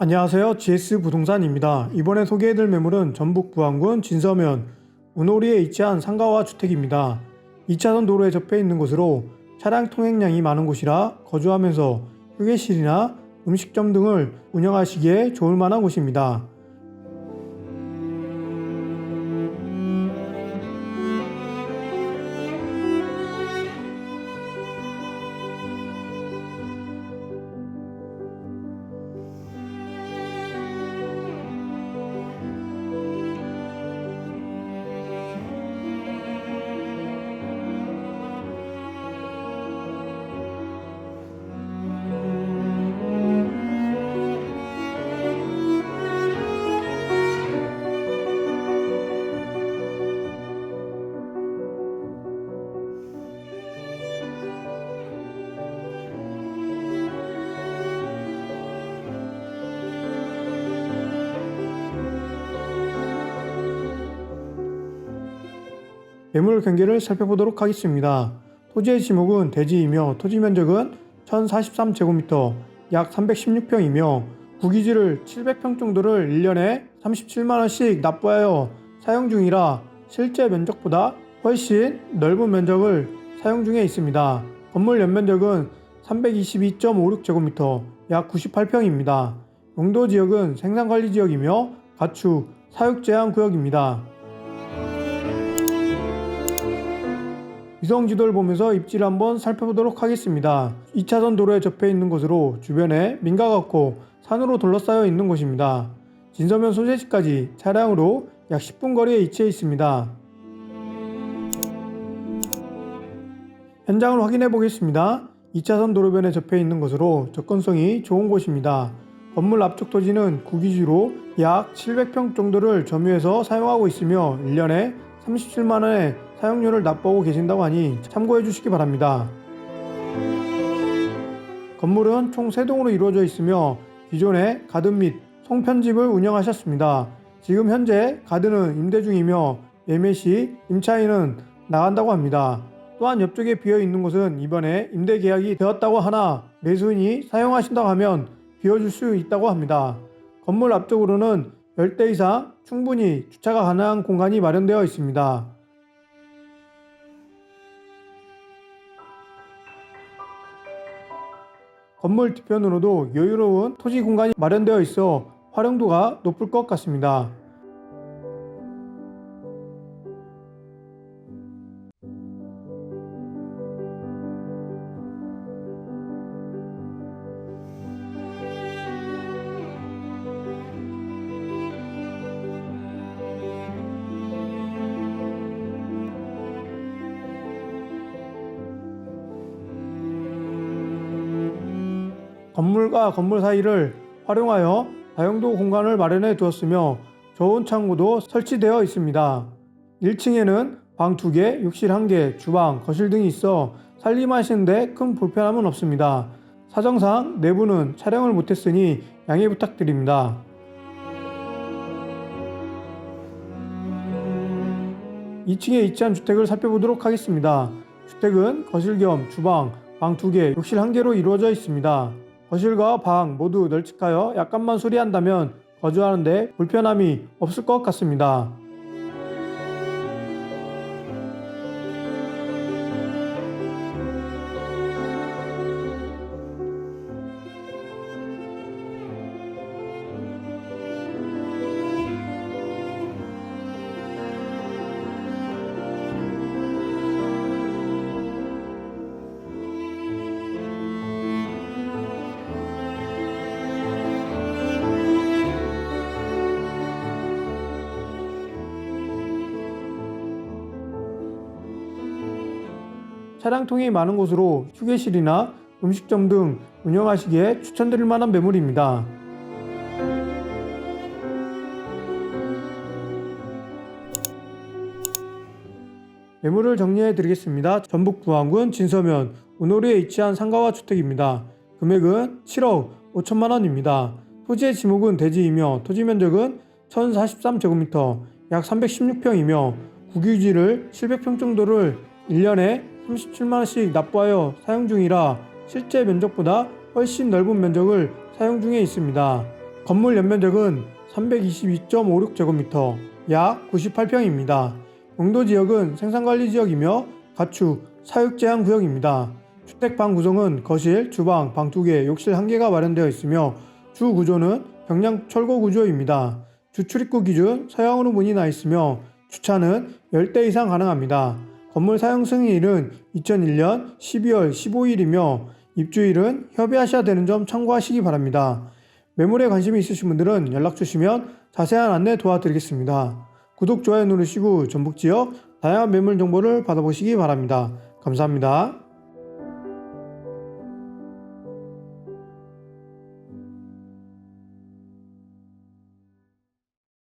안녕하세요. GS 부동산입니다. 이번에 소개해드릴 매물은 전북 부안군 진서면 운호리에 위치한 상가와 주택입니다. 2차선 도로에 접해 있는 곳으로 차량 통행량이 많은 곳이라 거주하면서 휴게실이나 음식점 등을 운영하시기에 좋을 만한 곳입니다. 매물 경계를 살펴보도록 하겠습니다. 토지의 지목은 대지이며 토지 면적은 1043제곱미터 약 316평이며 구기지를 700평 정도를 1년에 37만원씩 납부하여 사용 중이라 실제 면적보다 훨씬 넓은 면적을 사용 중에 있습니다. 건물 연면적은 322.56제곱미터 약 98평입니다. 용도 지역은 생산관리 지역이며 가축, 사육 제한 구역입니다. 위성 지도를 보면서 입지를 한번 살펴보도록 하겠습니다. 2차선 도로에 접해 있는 곳으로 주변에 민가가 없고 산으로 둘러싸여 있는 곳입니다. 진서면 소재지까지 차량으로 약 10분 거리에 위치해 있습니다. 현장을 확인해 보겠습니다. 2차선 도로변에 접해 있는 것으로 접근성이 좋은 곳입니다. 건물 앞쪽 토지는 구기지로 약 700평 정도를 점유해서 사용하고 있으며 1년에 37만 원의 사용료를 납부하고 계신다고 하니 참고해 주시기 바랍니다. 건물은 총 3동으로 이루어져 있으며 기존에 가든 및 송편집을 운영하셨습니다. 지금 현재 가든은 임대 중이며 매매 시 임차인은 나간다고 합니다. 또한 옆쪽에 비어 있는 곳은 이번에 임대 계약이 되었다고 하나 매수인이 사용하신다고 하면 비워줄 수 있다고 합니다. 건물 앞쪽으로는 10대 이상 충분히 주차가 가능한 공간이 마련되어 있습니다. 건물 뒤편으로도 여유로운 토지 공간이 마련되어 있어 활용도가 높을 것 같습니다. 건물과 건물 사이를 활용하여 다용도 공간을 마련해 두었으며 좋은 창고도 설치되어 있습니다. 1층에는 방 2개, 욕실 1개, 주방, 거실 등이 있어 살림하시는데 큰 불편함은 없습니다. 사정상 내부는 촬영을 못했으니 양해 부탁드립니다. 2층에 위치한 주택을 살펴보도록 하겠습니다. 주택은 거실 겸 주방, 방 2개, 욕실 1개로 이루어져 있습니다. 거실과 방 모두 널찍하여 약간만 수리한다면 거주하는데 불편함이 없을 것 같습니다. 차량통이 많은 곳으로 휴게실이나 음식점 등 운영하시기에 추천드릴 만한 매물입니다. 매물을 정리해 드리겠습니다. 전북 부안군 진서면 운호리에 위치한 상가와 주택입니다. 금액은 7억 5천만 원입니다. 토지의 지목은 대지이며 토지 면적은 1043제곱미터 약 316평이며 국유지를 700평 정도를 1년에 37만원씩 납부하여 사용 중이라 실제 면적보다 훨씬 넓은 면적을 사용 중에 있습니다. 건물 연면적은 322.56제곱미터, 약 98평입니다. 용도 지역은 생산관리 지역이며 가축, 사육 제한 구역입니다. 주택 방 구성은 거실, 주방, 방 2개, 욕실 1개가 마련되어 있으며 주 구조는 병량 철거 구조입니다. 주 출입구 기준 서양으로 문이 나 있으며 주차는 10대 이상 가능합니다. 건물 사용 승인일은 2001년 12월 15일이며 입주일은 협의하셔야 되는 점 참고하시기 바랍니다. 매물에 관심이 있으신 분들은 연락 주시면 자세한 안내 도와드리겠습니다. 구독, 좋아요 누르시고 전북 지역 다양한 매물 정보를 받아보시기 바랍니다. 감사합니다.